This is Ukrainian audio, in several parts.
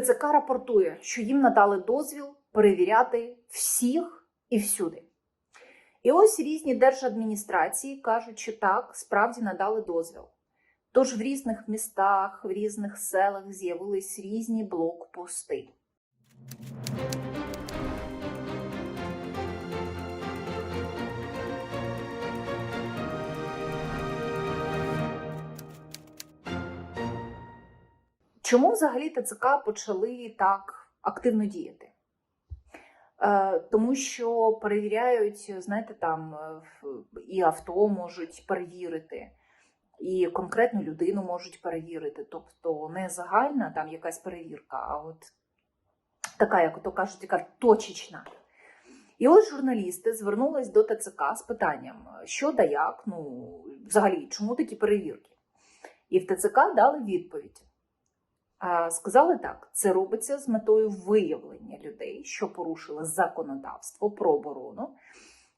ТЦК рапортує, що їм надали дозвіл перевіряти всіх і всюди. І ось різні держадміністрації кажуть, що так, справді надали дозвіл. Тож в різних містах, в різних селах з'явились різні блокпости. Чому взагалі ТЦК почали так активно діяти? Е, Тому що перевіряють, знаєте, там е, і авто можуть перевірити, і конкретну людину можуть перевірити. Тобто не загальна там якась перевірка, а от така, як то кажуть, така точечна. І ось журналісти звернулись до ТЦК з питанням, що да як, ну взагалі, чому такі перевірки? І в ТЦК дали відповідь. Сказали так: це робиться з метою виявлення людей, що порушили законодавство про оборону,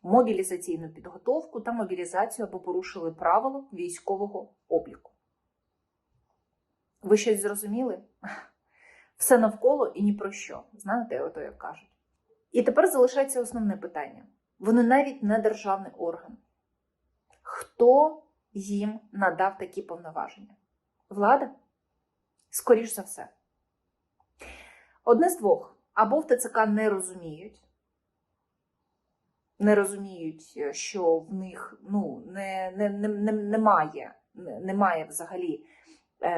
мобілізаційну підготовку та мобілізацію або порушили правила військового обліку. Ви щось зрозуміли? Все навколо і ні про що. Знаєте, ото як кажуть. І тепер залишається основне питання: вони навіть не державний орган. Хто їм надав такі повноваження? Влада? Скоріш за все. Одне з двох. Або в ТЦК не розуміють, не розуміють, е, що в них ну, не, не, не, не, немає, немає взагалі е,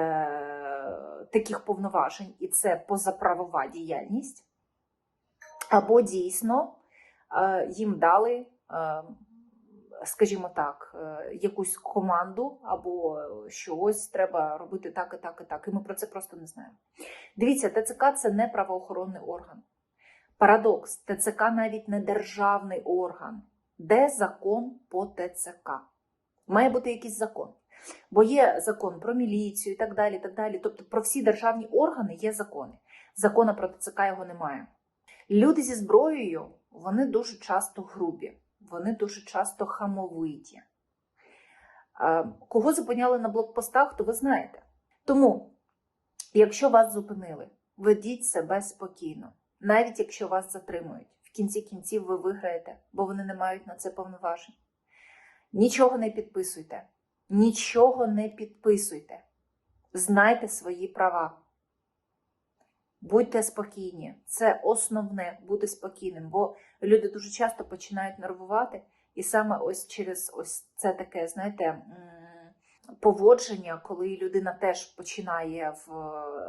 таких повноважень, і це позаправова діяльність. Або дійсно е, їм дали, е, скажімо так, е, якусь команду, або що ось треба робити так і так і так. І ми про це просто не знаємо. Дивіться, ТЦК це не правоохоронний орган. Парадокс: ТЦК навіть не державний орган. Де закон по ТЦК? Має бути якийсь закон. Бо є закон про міліцію і так далі. так далі. Тобто про всі державні органи є закони. Закона про ТЦК його немає. Люди зі зброєю вони дуже часто грубі, вони дуже часто хамовиті. Кого зупиняли на блокпостах, то ви знаєте. Тому, якщо вас зупинили, ведіть себе спокійно, навіть якщо вас затримують. В кінці кінців ви виграєте, бо вони не мають на це повноважень. Нічого не підписуйте. Нічого не підписуйте. Знайте свої права. Будьте спокійні. Це основне бути спокійним, бо люди дуже часто починають нервувати, і саме ось через ось це таке, знаєте, поводження, коли людина теж починає в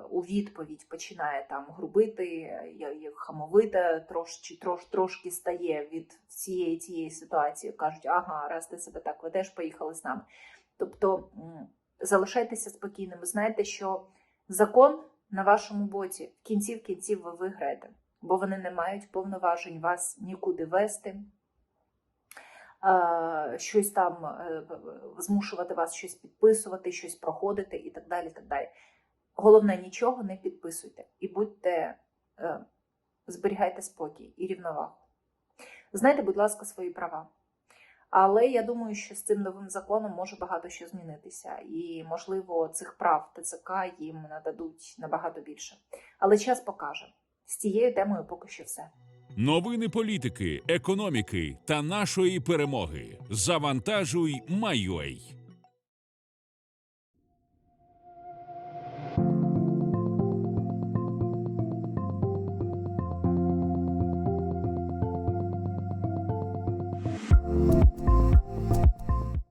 у відповідь починає там грубити, хамовита, трошки трош, трошки стає від цієї цієї ситуації. кажуть, ага, раз ти себе так ведеш, поїхали з нами. Тобто залишайтеся спокійними. Знайте, що закон на вашому боці в кінці в кінців ви виграєте, бо вони не мають повноважень вас нікуди вести, е, щось там е, змушувати вас щось підписувати, щось проходити і так далі. так далі. Головне, нічого не підписуйте і будьте, е, зберігайте спокій і рівновагу. Знайте, будь ласка, свої права. Але я думаю, що з цим новим законом може багато що змінитися, і можливо цих прав ТЦК їм нададуть набагато більше. Але час покаже. З цією темою поки що все. Новини політики, економіки та нашої перемоги. Завантажуй Майой.